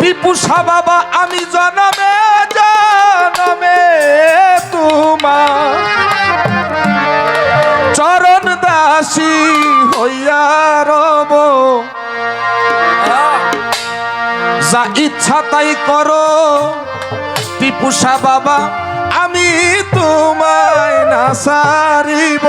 পিপুষা বাবা আমি জনমে জনমে তোমার। চরণ দাসী হইয়া রব। যা ইচ্ছা তাই করো পিপুষা বাবা তোমায় না সারিব।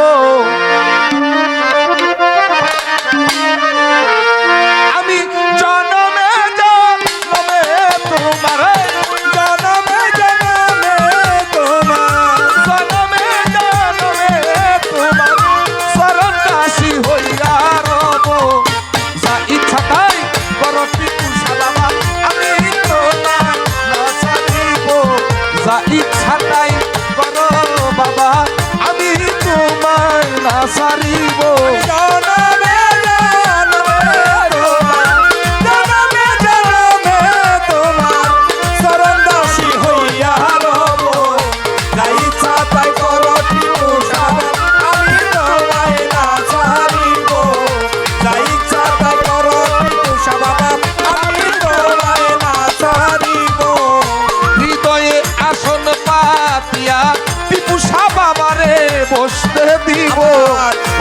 বসতে দিব।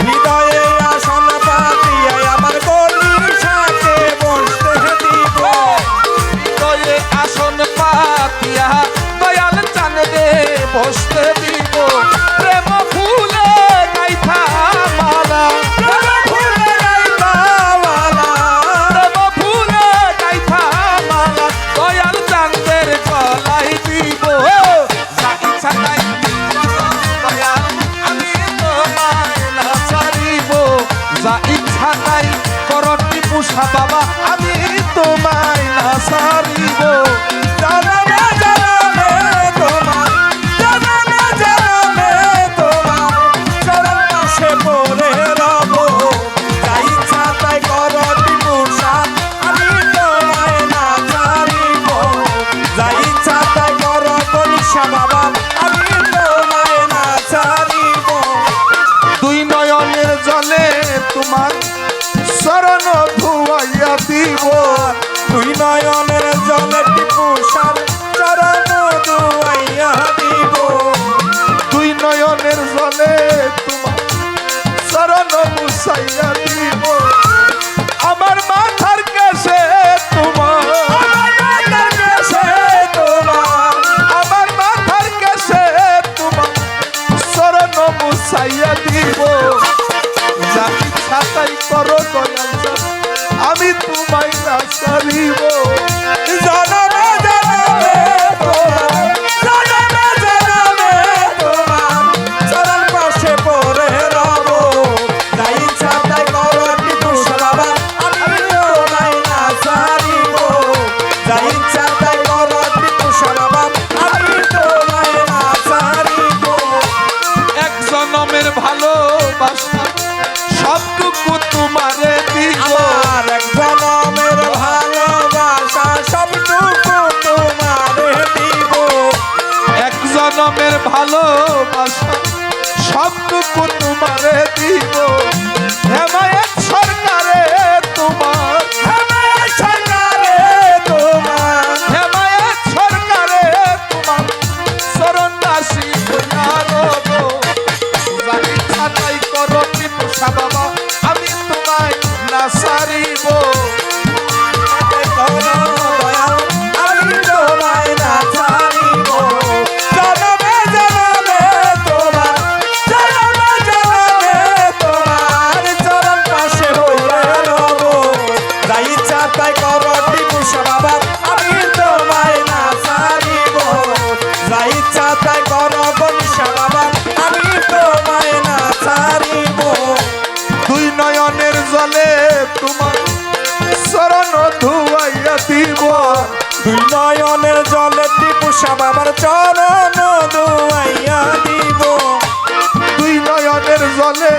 হৃদয়ে আসন পাতিয়া, আমার গলির সাথে বসতে দিব। হৃদয়ে আসন পাতিয়া, দয়াল চান্দে বসতে যা ইচ্ছা তাই করটি পুষা বাবা আমি তোমায় না সারিব ¡Bravo! সব সব আমার চরণ দোয়াইয়া দিব। দুই নয়নের জলে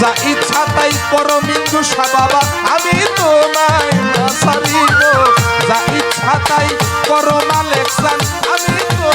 যা ইচ্ছা তাই করো মিন্দু বাবা। আমি তো নাই সারিব যা ইচ্ছা তাই করো মালেকসান আমি তো